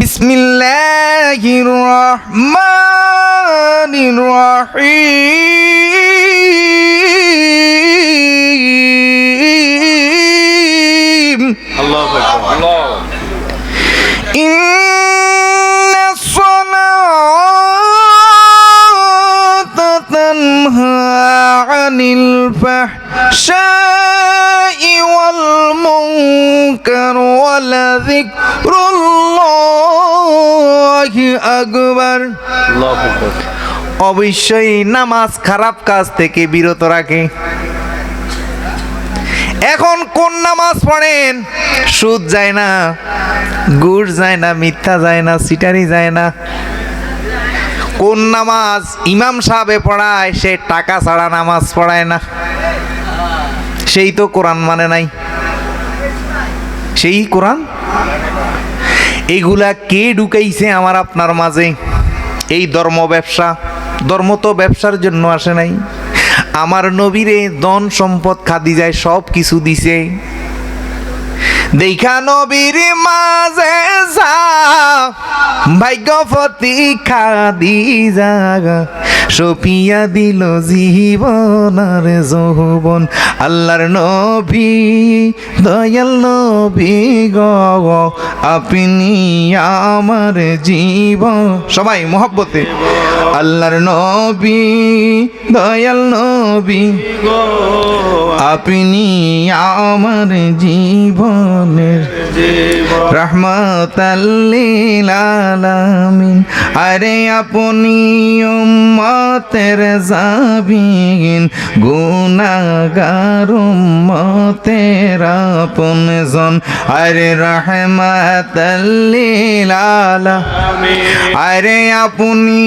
বিসমিল্লাহির রহমানির রহিম। আল্লাহু আকবার। আল্লাহ عن الفحشاء والمنكر ولذكر الله أكبر আল্লাহ অবশ্যই নামাজ খারাপ কাজ থেকে বিরত রাখে এখন কোন নামাজ পড়েন সুদ যায় না গুড় যায় না মিথ্যা যায় না সিটারি যায় না কোন নামাজ ইমাম সাহেবে পড়ায়, সে টাকা ছাড়া নামাজ পড়ায় না। সেই তো কোরআন মানে নাই। সেই কোরআন? এইগুলা কে ঢুকাইছে আমার আপনার মাঝে? এই ধর্ম ব্যবসা। ধর্ম তো ব্যবসার জন্য আসে নাই। আমার নবীরে ধন সম্পদ খাদি যায় সব কিছু দিছে। দেখা নবীর মাঝে যা। ভাগ্যপতি খাদি জাগা সপিয়া দিল জীবন আর যৌবন। আল্লাহর নবী, দয়াল নবী গ, আপনি আমার জীবন। সবাই মোহব্বতে। আল্লাহর নবী, দয়াল নবী আপনি আমার জীবনের রহমতাল্লিল আলামিন। আরে আপনি উম্মতের জাবিন গুনাগার উম্মতের আপনজন আরে আলামিন আরে আপনি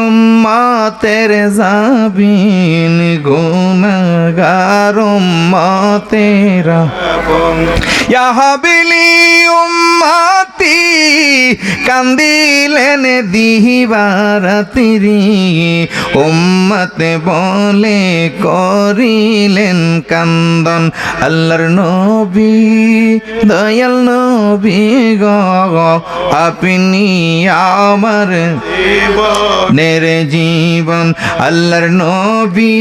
উম্মতের জাবিন গুনাগার উম্মতের ইয়াহাবিলি উম্মতি, কান্দিলেন দিবারাতিরি। উম্মতে বলে করিলেন কান্দন আল্লাহর নবী, দয়াল নবী গ। আপনি আমার নের জীবন আল্লাহর নবী,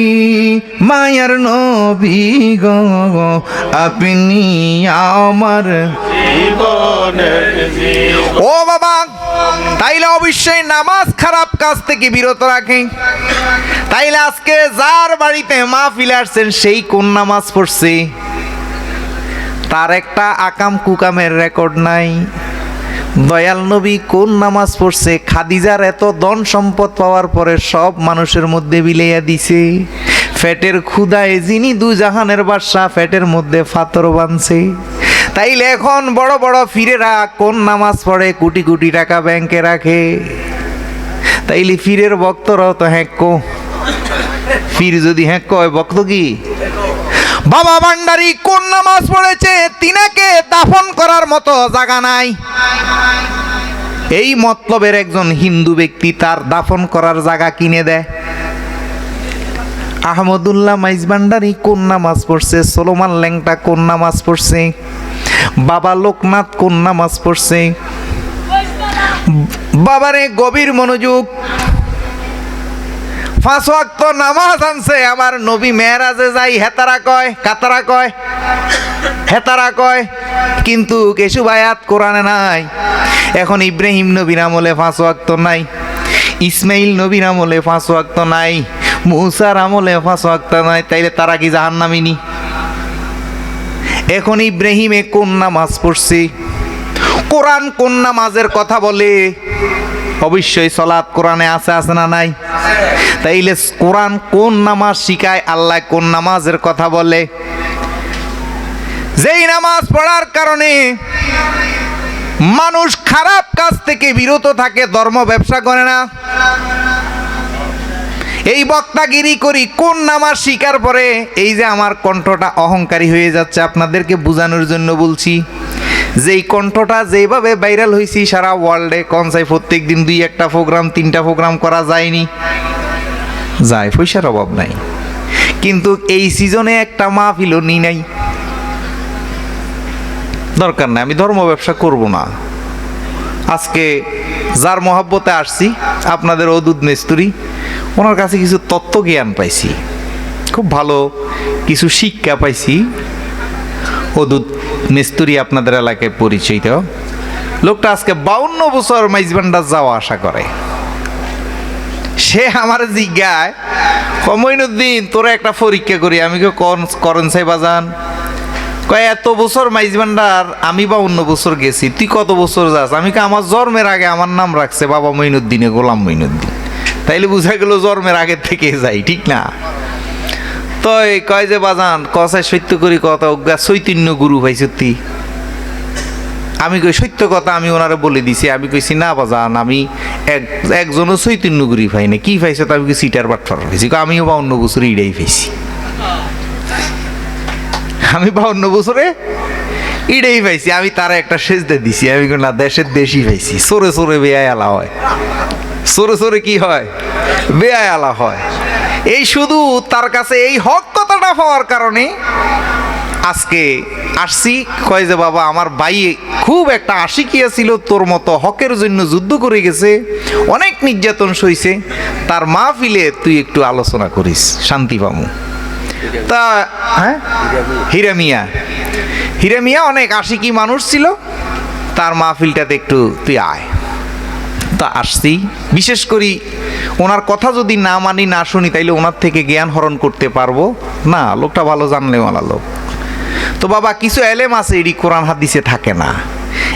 মায়ার নবী গ। আপনি আমার ও বাবা তাইলে অবশ্যই নামাজ খারাপ কাজ থেকে বিরত রাখে। তাইলে আজকে যার বাড়িতে মা ফিলে আসছেন সেই কোন নামাজ পড়ছে? তার একটা আকাম কুকামের রেকর্ড নাই। দয়াল নবী কোন নামাজ পড়ছে? খাদিজার এত ধন সম্পদ পাওয়ার পরে সব মানুষের মধ্যে বিলাইয়া দিছে। ফ্যাটের ক্ষুদায় যিনি দু জাহানের বাদশা ফ্যাটের মধ্যে ফাতর বানছে। তাইলে এখন বড় বড় ফিরেরা কোন নামাজ পড়ে কোটি কোটি টাকা ব্যাংকে রাখে? তাইলে ফিরের ভক্তরাও তো হ্যাঁকো ফির যদি হ্যাঁক কয় ভক্ত কি? বাবা ভান্ডারি কোন নামাজ পড়েছে? তিনাকে দাফন করার মতো জায়গা নাই। এই মতলবের একজন হিন্দু ব্যক্তি তার দাফন করার জায়গা কিনে দেয়। আহমদুল্লাহ মাইজ ভান্ডারি কোন নামাজ পড়ছে? সোলোমান ল্যাংটা কোন নামাজ পড়ছে? বাবা লোকনাথ কোন নামাজ পড়ছে? বাবারে গভীর মনোযোগ। পাঁচ ওয়াক্ত নামাজ আনছে আমার নবী মেয়েরাজে যাই, হেতারা কয়, কাতারা কয়, হেতারা কয়, কিন্তু কেশু বায়াত কোরআনে নাই। এখন ইব্রাহিম নবীর আমলে পাঁচ ওয়াক্ত নাই, ইসমাইল নবীর আমলে পাঁচ ওয়াক্ত নাই, মুসার আমলে পাঁচ ওয়াক্ত নাই, তাইলে তারা কি জাহান্নামিনী এখন ইব্রাহিমে কোন নামাজ পড়ছে? কোরআন কোন নামাজের কথা বলে? অবশ্যই সলাৎ কোরআনে আছে আছে না নাই? তাইলে কোরআন কোন নামাজ শিখায়, আল্লাহ কোন নামাজের কথা বলে? যেই নামাজ পড়ার কারণে মানুষ খারাপ কাজ থেকে বিরত থাকে, ধর্ম ব্যবসা করে না। এই বক্তাগিরি করি, কোন নামাজ শিকার পরে? এই যে আমার কণ্ঠটা অহংকারী হয়ে যাচ্ছে, আপনাদেরকে বোঝানোর জন্য বলছি। যেই কণ্ঠটা যেভাবে ভাইরাল হয়েছি সারা ওয়ার্ল্ডে, কনসাই প্রত্যেক দিন দুই একটা প্রোগ্রাম, তিনটা প্রোগ্রাম করা যায়নি। যায়, পয়সার অভাব নাই। কিন্তু এই সিজনে একটা মাহফিলও নি নাই। দরকার নাই, আমি ধর্ম ব্যবসা করব না। আজকে যার মহাব্বতে আসছি, আপনাদের অদূত মেস্তুরি, ওনার কাছে কিছু তত্ত্ব জ্ঞান পাইছি। খুব ভালো কিছু শিক্ষা পাইছি। অদূত মেস্তুরি আপনাদের এলাকায় পরিচিত। লোকটা আজকে বাউন্ন বছর মাইজবান্ডার যাওয়া আশা করে। সে আমার জিজ্ঞায় কমইনুদ্দিন তোরা একটা পরীক্ষা করি, আমি কে করন সাই বাজান? কয়, এত বছর মাইজবান্ডার আমি বা অন্য বছর গেছি, তুই কত বছর যাস? আমি কে আমার জন্মের আগে আমার নাম রাখছে বাবা মইনুদ্দিনে গোলাম মইনুদ্দিন তাইলে বুঝা গেল জন্মের আগে থেকে যাই, ঠিক না? তো কয় যে, বাজান কসায় সত্য করি কথা অজ্ঞা চৈতন্য গুরু ভাই সত্যি। আমি কই, সত্য কথা আমি ওনারে বলে দিছি। আমি কইছি, না বাজান, আমি এক, একজনও চৈতন্য গুরি পাই না কি পাইছে তো আমি কই, সিটার বাটফার পাইছি আমিও বা অন্য বছর ইডাই পাইছি আমি বা অন্য বছরে ইডেই পাইছি, আমি তারা একটা সেজদা দিছি, আমি না, দেশের দেশই পাইছি। সরে সরে বেয়ায় আলা হয়। সরে সরে কি হয়? বেয়ায় আলা হয়। এই শুধু তার কাছে এই হক কথাটা হওয়ার কারণে আজকে আসছি। কয় যে, বাবা, আমার ভাই খুব একটা আশিকিয়া ছিল, তোর মতো হকের জন্য যুদ্ধ করে গেছে, অনেক নির্যাতন সইছে। তার মা ফিলে তুই একটু আলোচনা করিস, শান্তি পামু। তা হ্যাঁ? হিরামিয়া। হিরামিয়া। অনেক আশিকি মানুষ ছিল। তার মাহফিলটাতে একটু তুই আয়। তা আসছি। বিশেষ করি ওনার কথা যদি না মানি না শুনি তাইলে ওনার থেকে জ্ঞান হরণ করতে পারব। না লোকটা ভালো জানলে মালা লোক। তো বাবা কিছু এলেম আছে এডি কোরআন হাদিসে থাকে না।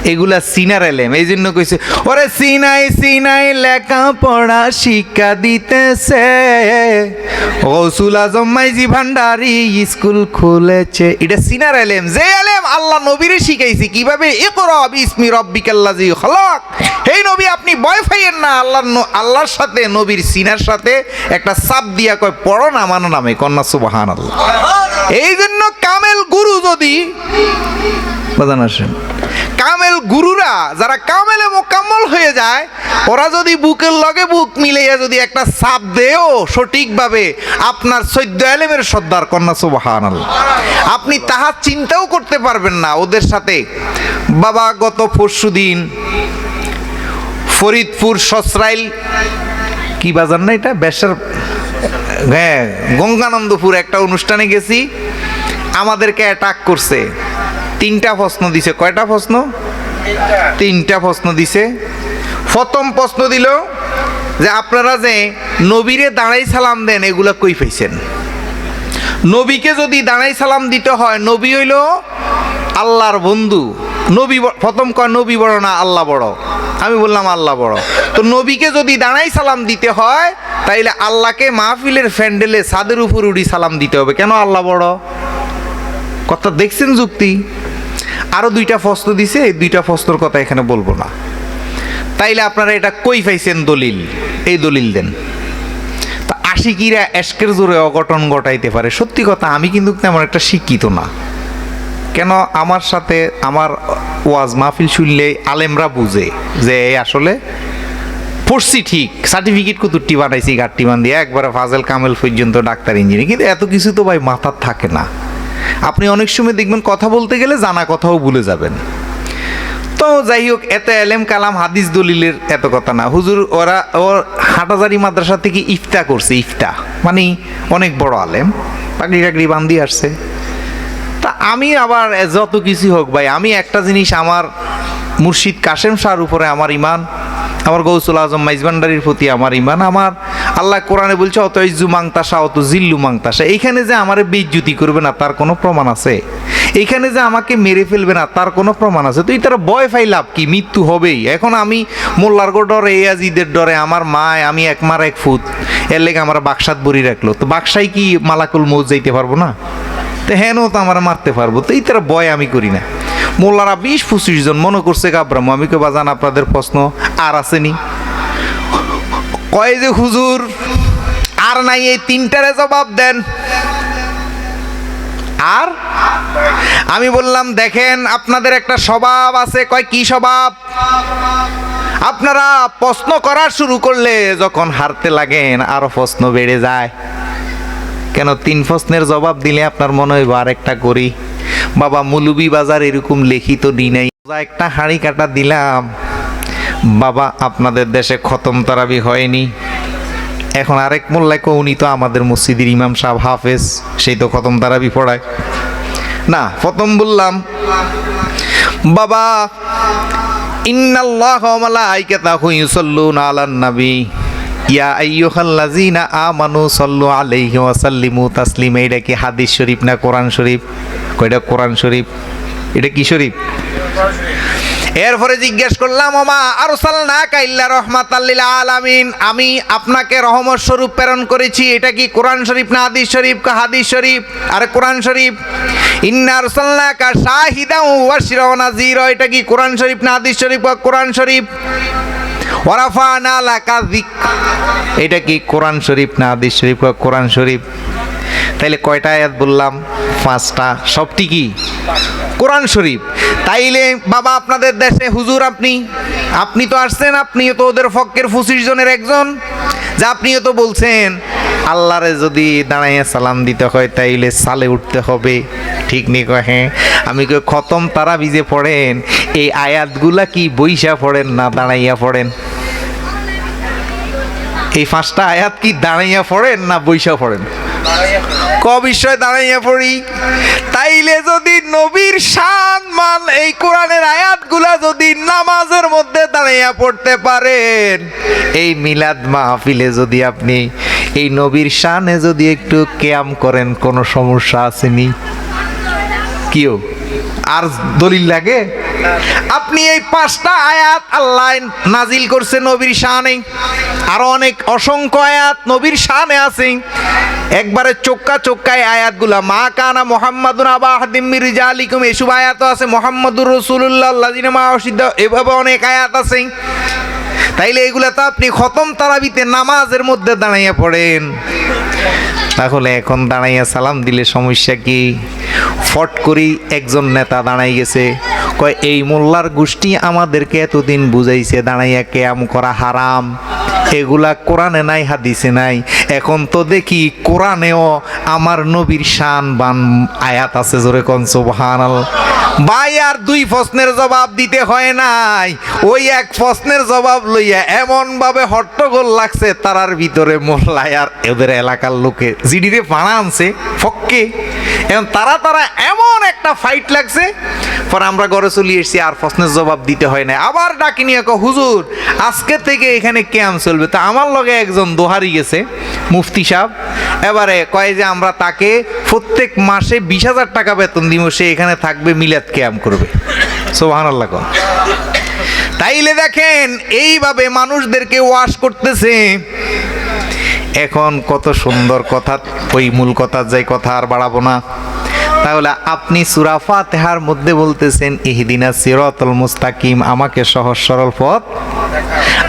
এগুলা সিনার এলেম, এই জন্য কইছে, ওরে সিনাই সিনাই লেখা পড়া শিক্ষা দিতেছে। গৌসুল আজম মাইজি ভান্ডারি স্কুল খুলেছে। এটা সিনার এলেম, যে এলেম আল্লাহ নবীরে শিখাইছে, কীভাবে ইকরা বিসমি রব্বিকাল্লাজি খলাক। এই নবী, আপনি ভয় পাইয়েন না, আল্লাহর ন- আল্লাহর সাথে, নবীর সিনার সাথে একটা সাপ দিয়া কয়, পড়ো না, মানো নামে কন্যা সুবাহান আল্লাহ এই জন্য কামেল গুরু যদি বাজান আসেন। কামেল গুরুরা, যারা কামেলে মোকাম্মল হয়ে যায়, ওরা যদি বুকের লগে বুক মিলাইয়া যদি একটা সাপ দেও সঠিকভাবে আপনার সৈদ্য আলেমের সর্দার কন্যা সুবাহান আপনি তাহা চিন্তাও করতে পারবেন না ওদের সাথে। বাবা, গত পরশু দিন ফরিদপুর সসরাইল, কি বাজার না এটা? বেসার হ্যাঁ গঙ্গানন্দপুর একটা অনুষ্ঠানে গেছি। আমাদেরকে অ্যাটাক করছে। তিনটা প্রশ্ন দিছে। কয়টা প্রশ্ন? তিনটা প্রশ্ন দিছে। প্রথম প্রশ্ন দিল যে আপনারা যে নবীরে দাঁড়াই সালাম দেন, এগুলা কই পাইছেন? নবীকে যদি দাঁড়াই সালাম দিতে হয়, নবী হইল আল্লাহর বন্ধু। নবী প্রথম কয়, নবী বড় না আল্লাহ বড়? আমি বললাম আল্লাহ বড়। তো নবীকে যদি দাঁড়াই সালাম দিতে হয়, তাইলে আল্লাহকে মাহফিলের ফ্যান্ডেলে ছাদের উপর উড়ি সালাম দিতে হবে। কেন আল্লাহ বড়? কথা দেখছেন যুক্তি? আরও দুইটা ফস্ত দিছে, এই দুইটা ফস্তর কথা এখানে বলব না। তাইলে আপনারা এটা কই পাইছেন দলিল? এই দলিল দেন। তা আশিকিরা এশকের জোরে অঘটন ঘটাইতে পারে। সত্যি কথা, আমি কিন্তু তেমন একটা শিক্ষিত না। কেন আমার সাথে আমার ওয়াজ মাহফিল শুনলে আলেমরা বুঝে যে এই আসলে পড়ছি ঠিক, সার্টিফিকেট কুতুরটি বানাইছি গাঠটি বান দিয়ে একবারে ফাজেল কামেল পর্যন্ত ডাক্তার, ইঞ্জিনিয়ার। কিন্তু এত কিছু তো ভাই মাথার থাকে না। আপনি অনেক সময় দেখবেন কথা বলতে গেলে জানা কথাও ভুলে যাবেন। তো যাই হোক, এত এলেম কালাম, হাদিস দলিলের এত কথা না। হুজুর, ওরা, ওর হাটাজারি মাদ্রাসা থেকে ইফতা করছে, ইফতা। মানে অনেক বড় আলেম। পাগড়ি টাগড়ি বান্ধি আসছে। তা আমি আবার যত কিছু হোক ভাই, আমি একটা জিনিস আমার মুর্শিদ কাশেম শাহর উপরে আমার ইমান, আমার গৌসুল আজম মাইজবান্ডারির প্রতি আমার ইমান, আমার আল্লাহ কোরআনে বলছে অত ইজ্জু মাংতাসা অত জিল্লু মাংতাসা। এইখানে যে আমার বেজ্জুতি করবে না, তার কোনো প্রমাণ আছে? এইখানে যে আমাকে মেরে ফেলবে না, তার কোনো প্রমাণ আছে? তুই তারা ভয় ফাই লাভ কি? মৃত্যু হবেই। এখন আমি মোল্লারগো ডরে এয়াজিদের ডরে, আমার মায়, আমি এক মার এক ফুট এর লেগে আমার বাক্সাত বড়ি রাখল। তো বাক্সায় কি মালাকুল মৌজ যাইতে পারব না? তো হেন তো আমার মারতে পারব। তো এই তারা ভয় আমি করি না। মোল্লারা বিশ পঁচিশ জন, মনে করছে, গাবরাম, আমি কে বাজান, আপনাদের প্রশ্ন আর আসেনি? কয় যে হুজুর, আর নাই এই তিনটারে জবাব দেন। আর? আমি বললাম, দেখেন আপনাদের একটা স্বভাব আছে। কয়, কি স্বভাব? আপনারা প্রশ্ন করা শুরু করলে যখন হারতে লাগেন, আরও প্রশ্ন বেড়ে যায়। কেন তিন প্রশ্নের জবাব দিলে আপনার মনে হয় আর একটা করি বাবা মুলুবি বাজার এরকম লিখিত দি নাই একটা হাঁড়ি কাটা দিলাম। বাবা, আপনাদের দেশে খতম তারাবি হয়নি। এখন আরেক মোল্লায় উনি তো আমাদের মসজিদের ইমাম সাহেব হাফেজ, সেই তো খতম তারাবি পড়ায়। না প্রথম বললাম, বাবা, ইন্নাল্লাহ মালাইকাতাহু ইউসাল্লুনা আলান নবী। ইয়া আইয়ুহাল্লাযীনা আমানু সাল্লু আলাইহি ওয়া সাল্লিমু তাসলিমা, এটা কি হাদিস শরীফ না কোরআন শরীফ? কয়টা কোরআন শরীফ? এটা কি শরীফ? এরপরে জিজ্ঞেস করলাম, ওমা আরসাল না কাইল্লা রহমাতাল্লিল আলামিন? আমি আপনাকে রহমত স্বরূপ প্রেরণ করেছি। এটা কি কোরআন শরীফ না হাদিস শরীফ? কা হাদিস শরীফ? আর কোরআন শরীফ। ইন্না আরসালনা কা শাহিদা ওয়া শিরাও নাযীরা। এটা কি কোরআন শরীফ না হাদিস শরীফ বা কোরআন শরীফ? ওয়ারাফানা লাকা যিক। এটা কি কোরআন শরীফ না হাদিস শরীফ বা কোরআন শরীফ? তাইলে কয়টা আয়াত বললাম? পাঁচটা। সবটি কি কোরআন শরীফ। তাইলে বাবা, আপনাদের দেশে হুজুর আপনি? আপনি তো আসছেন, আপনিও তো ওদের ফক্কের পঁচিশ জনের একজন। যা আপনিও তো বলছেন, আল্লাহরে যদি দাঁড়াইয়া সালাম দিতে হয়, তাইলে সালে উঠতে হবে। ঠিক নেই হ্যাঁ? আমি কই, খতম তারা ভিজে পড়েন, এই আয়াতগুলা কি বইসা পড়েন না দাঁড়াইয়া পড়েন? এই পাঁচটা আয়াত কি দাঁড়াইয়া পড়েন না বইসা পড়েন? ক বিষয় দাঁড়াইয়া পড়ি? তাইলে যদি নবীর শান মান এই কোরআনের আয়াতগুলা যদি নামাজের মধ্যে দাঁড়াইয়া পড়তে পারেন, এই মিলাদ মাহফিলে যদি আপনি এই নবীর শানে যদি একটু ক্যাম করেন, কোনো সমস্যা আসেনি কিও? আর দলিল লাগে? আপনি এই পাঁচটা আয়াত আল্লাহ নাজিল করছে নবীর শাহানে আরও অনেক অসংখ্য আয়াত নবীর শাহানে আছে। একবারে চোক্কা চোক্কায় আয়াতগুলা, মা কানা মোহাম্মদুন আবা হাদিম মির্জা আলিকুম এসব আয়াত আছে, মোহাম্মদুর রসুল্লাহ মা অসিদ্ধ এভাবে অনেক আয়াত আছে। তাইলে এগুলা তো আপনি খতম তারাবিতে নামাজের মধ্যে দাঁড়াইয়া পড়েন। তাহলে এখন দাঁড়াইয়া সালাম দিলে সমস্যা কি? ফট করি একজন নেতা দাঁড়াই গেছে। কয়, এই মোল্লার গোষ্ঠী আমাদেরকে এতদিন বুঝাইছে দাঁড়াইয়া কেয়াম করা হারাম। এগুলা কোরআনে নাই, হাদিসে নাই। এখন তো দেখি কোরআনেও আমার নবীর শান বান আয়াত আছে জোরে কন, সুবহানাল্লাহ। ভাই আর দুই প্রশ্নের জবাব দিতে হয় নাই। ওই এক প্রশ্নের জবাব লইয়া এমন ভাবে হট্টগোল লাগছে, তারার ভিতরে মোল্লায় আর ওদের এলাকার লোকে। জিডিরে পাড়া আনছে, ফককে। এবং তারা তারা এমন একটা ফাইট লাগছে, পর আমরা ঘরে চলে এসেছি, আর প্রশ্নের জবাব দিতে হয় না আবার ডাকি নিয়ে হুজুর, আজকে থেকে এখানে ক্যাম্প চলবে। তা আমার লগে একজন দোহারি গেছে, মুফতি সাহেব। এবারে কয় যে, আমরা তাকে প্রত্যেক মাসে বিশ হাজার টাকা বেতন দিব, সে এখানে থাকবে, মিলাদ ক্যাম্প করবে। সোহান আল্লাহ তাইলে দেখেন, এইভাবে মানুষদেরকে ওয়াশ করতেছে। এখন কত সুন্দর কথা, ওই মূল কথা যাই কথা আর বাড়াবো না। তাহলে আপনি সুরা ফাতেহার মধ্যে বলতেছেন, ইহদিনা সিরাতুল মুস্তাকিম আমাকে সহজ সরল পথ।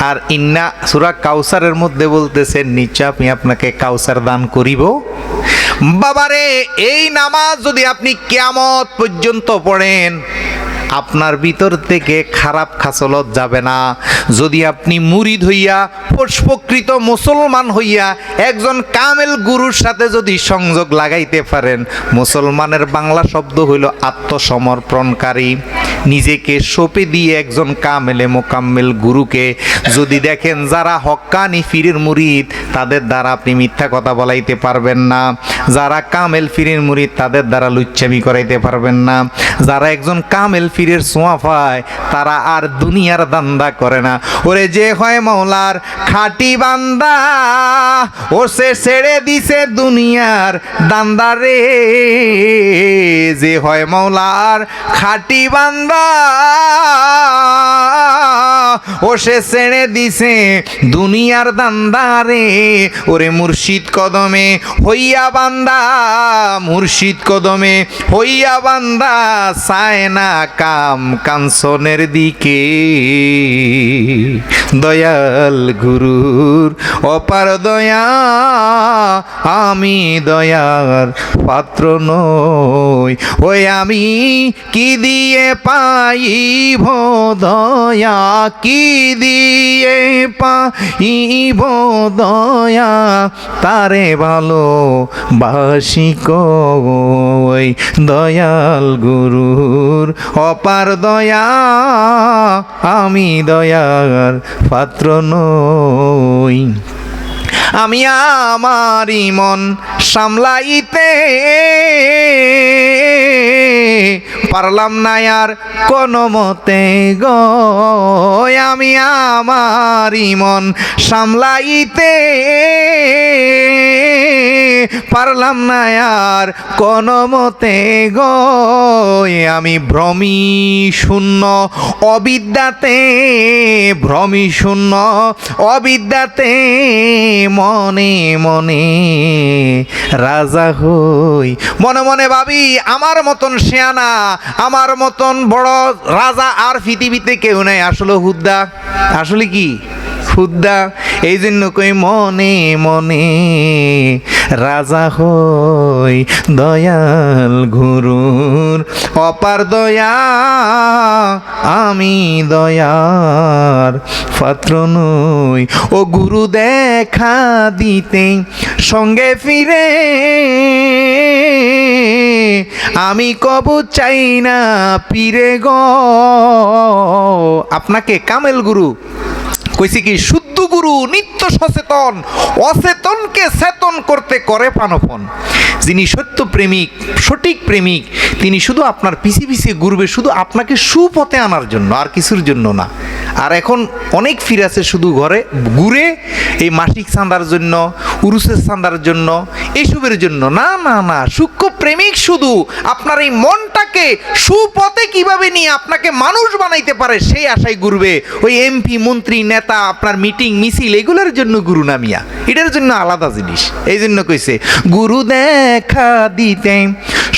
আর ইন্না সুরা কাউসারের মধ্যে বলতেছেন, নিচে আমি আপনাকে কাউসার দান করিব। বাবারে, এই নামাজ যদি আপনি কেয়ামত পর্যন্ত পড়েন আপনার ভিতর থেকে খারাপ খাসলত যাবে না। যদি আপনি মুরিদ হইয়া পুষ্পকৃত মুসলমান হইয়া, একজন কামেল গুরুর সাথে যদি সংযোগ লাগাইতে পারেন, মুসলমানের বাংলা শব্দ হইল আত্মসমর্পণকারী। নিজেকে সঁপে দিয়ে একজন কামেলে মোকাম্মেল গুরুকে। যদি দেখেন যারা হক্কানি ফিরের মুরিদ, তাদের দ্বারা আপনি মিথ্যা কথা বলাইতে পারবেন না। যারা কামেল ফিরের মুরিদ, তাদের দ্বারা লুচ্ছামি করাইতে পারবেন না। যারা একজন কামেল ফিরের সোঁয়া পায় তারা আর দুনিয়ার দান্দা করে না। ওরে যে হয় মৌলার খাটি বান্দা, ও সে ছেড়ে দিছে দুনিয়ার দান্দা রে। যে হয় মৌলার খাটি বান্দা। ও সে ছেড়ে দিছে দুনিয়ার দান্দা রে ওরে মুর্শিদ কদমে হইয়া বান্দা, মুর্শিদ কদমে হইয়া বান্দা চায় না কাম কাঞ্চনের দিকে। দয়াল গুরুর অপার দয়া, আমি দয়ার পাত্র নই। ওই আমি কি দিয়ে পাইব দয়া কি দিয়ে পাইব দয়া? তারে ভালো বাসি কই? দয়াল গুরুর অপার দয়া। আমি দয়ার পাত্র নই। আমি আমারই মন সামলাইতে পারলাম না আর কোনো মতে গো। আমি আমার মন সামলাইতে পারলাম না আর কোনো মতে গো। আমি ভ্রমি শূন্য, অবিদ্যাতে ভ্রমি শূন্য, অবিদ্যাতে মনে মনে রাজা হই। মনে মনে ভাবি, আমার মতন শেয়ানা, আমার মতন বড় রাজা আর পৃথিবীতে কেউ নেই। আসলে হুদ্দা আসলে কি? হুদ্দা এই জন্য কই মনে মনে রাজা হই দয়াল গুরুর। অপার দয়া, আমি দয়ার। পাত্র নই, ও গুরু দেখা দিতে সঙ্গে ফিরে। আমি কব চাই না, পীরে গ। আপনাকে কামেল গুরু। কইছে কি শুদ্ধ গুরু নিত্য সচেতন, অচেতনকে চেতন করতে করে পানপন যিনি সত্য প্রেমিক, সঠিক প্রেমিক, তিনি শুধু আপনার পিছিয়ে পিছিয়ে ঘুরবে, শুধু আপনাকে সুপথে আনার জন্য, আর কিছুর জন্য না। আর এখন অনেক ফির শুধু ঘরে, ঘুরে এই মাসিক চাঁদার জন্য, উরুসের চাঁদার জন্য এইসবের জন্য। না না না, সূক্ষ্ম প্রেমিক শুধু আপনার এই মনটাকে সুপথে কীভাবে নিয়ে আপনাকে মানুষ বানাইতে পারে, সেই আশায় ঘুরবে। ওই এমপি, মন্ত্রী, নেতা, আপনার মিটিং মিছিল এগুলোর জন্য গুরু নামিয়া এটার জন্য আলাদা জিনিস। এই জন্য কইছে, গুরু দেখা দিতে,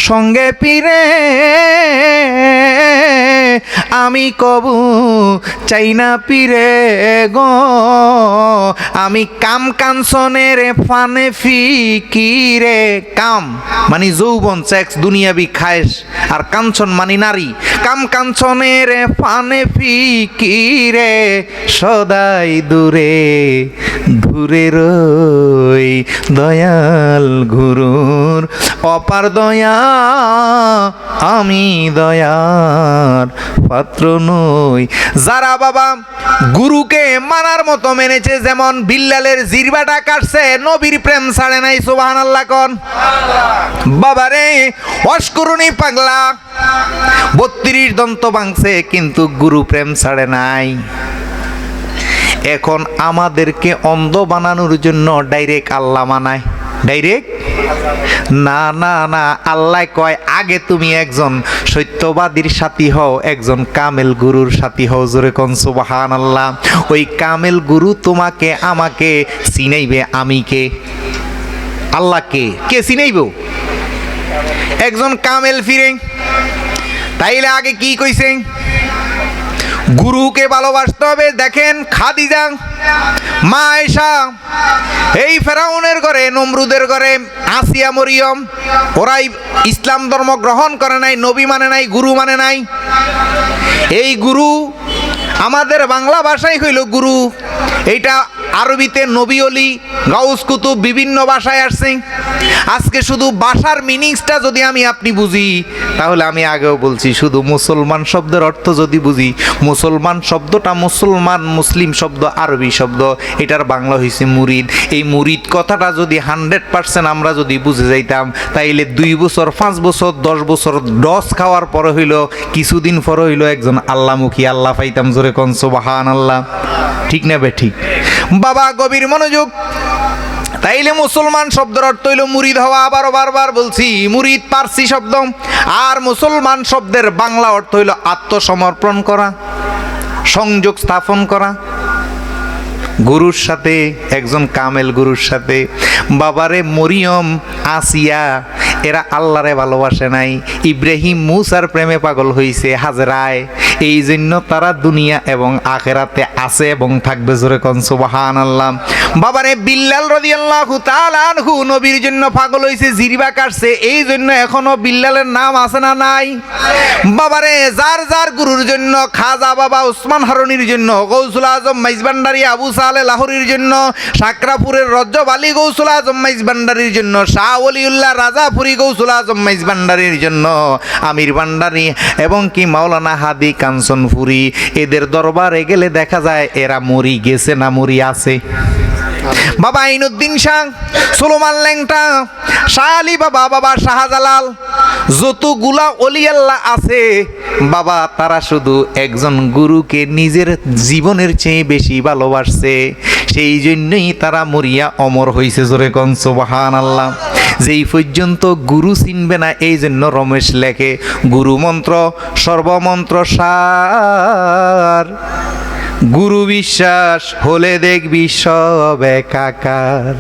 সঙ্গে পিরে আমি কবু চাই না পিরে গো। আমি কাম কাঞ্চনের ফানে ফি ফিকিরে কাম। মানে যৌবন সেক্স দুনিয়াবি, খায়েশ আর কাঞ্চন মানে নারী। কাম কাঞ্চনের ফানে ফি ফিকিরে সদাই দূরে দূরে রই দয়াল গুরুর অপার দয়া, আমি দয়ার পাত্র নই। যারা বাবা গুরুকে মানার মতো মেনেছে, যেমন বিল্লালের জিরবাটা কাটছে, নবীর প্রেম ছাড়ে নাই সুবাহান আল্লাহ কন বাবারে অস্করুনি পাগলা। বত্রিশ দন্ত ভাঙছে, কিন্তু গুরু প্রেম ছাড়ে নাই। এখন আমাদেরকে অন্ধ বানানোর জন্য ডাইরেক্ট আল্লাহ মানায়। ডাইরেক্ট না না না, আল্লাহ কয়, আগে তুমি একজন সত্যবাদীর সাথী হও, একজন কামেল গুরুর সাথী হও। জোরে কন সুবাহান আল্লাহ ওই কামেল গুরু তোমাকে, আমাকে চিনাইবে, আমি কে? আল্লাহকে কে? কে চিনাইব? একজন কামেল ফিরে। তাইলে আগে কি কইছে? গুরুকে ভালোবাসতে হবে। দেখেন খাদিজা মা এসা এই ফেরাউনের ঘরে, নমরুদের ঘরে, আসিয়া মরিয়ম, ওরাই ইসলাম ধর্ম গ্রহণ করে নাই, নবী মানে নাই, গুরু মানে নাই। এই গুরু আমাদের বাংলা ভাষাই হইল গুরু। এইটা আরবিতে নবী অলি, গাউস কুতুব বিভিন্ন ভাষায় আসছে। আজকে শুধু ভাষার মিনিংসটা যদি আমি আপনি বুঝি, তাহলে আমি আগেও বলছি, শুধু মুসলমান শব্দের অর্থ যদি বুঝি, মুসলমান শব্দটা মুসলমান মুসলিম শব্দ, আরবি শব্দ, এটার বাংলা হয়েছে মুরিদ। এই মুরিদ কথাটা যদি হান্ড্রেড পার্সেন্ট আমরা যদি বুঝে যাইতাম, তাইলে দুই বছর, পাঁচ বছর, দশ বছর ডস খাওয়ার পরে হইল, কিছুদিন পরে হইল একজন আল্লাহমুখী আল্লাহ পাইতাম জোরে কনস বাহান আল্লাহ ঠিক না বে, ঠিক? বাবা, গভীর মনোযোগ। তাইলে মুসলমান শব্দের অর্থ হইল মুরিদ হওয়া। আবারও বারবার বলছি, মুরিদ পার্সি শব্দ। আর মুসলমান শব্দের বাংলা অর্থ হইল আত্মসমর্পণ করা, সংযোগ স্থাপন করা। গুরুর সাথে, একজন কামেল গুরুর সাথে, বাবারে মরিয়ম, আসিয়া এরা আল্লাহরে ভালোবাসে নাই। ইব্রাহিম মুসার প্রেমে পাগল হইছে হাজরায়। এই জন্য তারা দুনিয়া এবং আখেরাতে আছে এবং থাকবে জোরে কন সুবহান আল্লাহ বাবারে বিল্লাল তাআলা আনহু নবীর জন্য পাগল হইছে, জিরিবা কাটছে, এই জন্য এখনও বিল্লালের নাম আছে না নাই? বাবারে, যার যার গুরুর জন্য, খাজা বাবা উসমান হারুনির জন্য, গৌসুল আজম মাইজবান্ডারি আবু সালে লাহোরির জন্য, সাকরাপুরের রজ্জব আলী গৌসুল আজম মাইজবান্ডারির জন্য, শাহ অলিউল্লাহ রাজাপুরি গৌসুল আজম ভান্ডারির জন্য। আমির ভান্ডারি এবং কি মাওলানা হাদি কাঞ্চনপুরি। এদের দরবারে গেলে দেখা যায় এরা মরি গেছে না মরি আছে। বাবা আইনুদ্দিন শাহ, সুলোমান ল্যাংটা শাহ আলী বাবা বাবা শাহজালাল, যতগুলা অলিয়াল্লাহ আছে, বাবা তারা শুধু একজন গুরুকে নিজের জীবনের চেয়ে বেশি ভালোবাসছে। সেই জন্যই তারা মরিয়া অমর হয়েছে জোরে কন সুবহান আল্লাহ যেই পর্যন্ত গুরু চিনবে না, এই জন্য রমেশ লেখে, গুরুমন্ত্র, সর্বমন্ত্র সার। গুরু বিশ্বাস হলে দেখবি সব একাকার।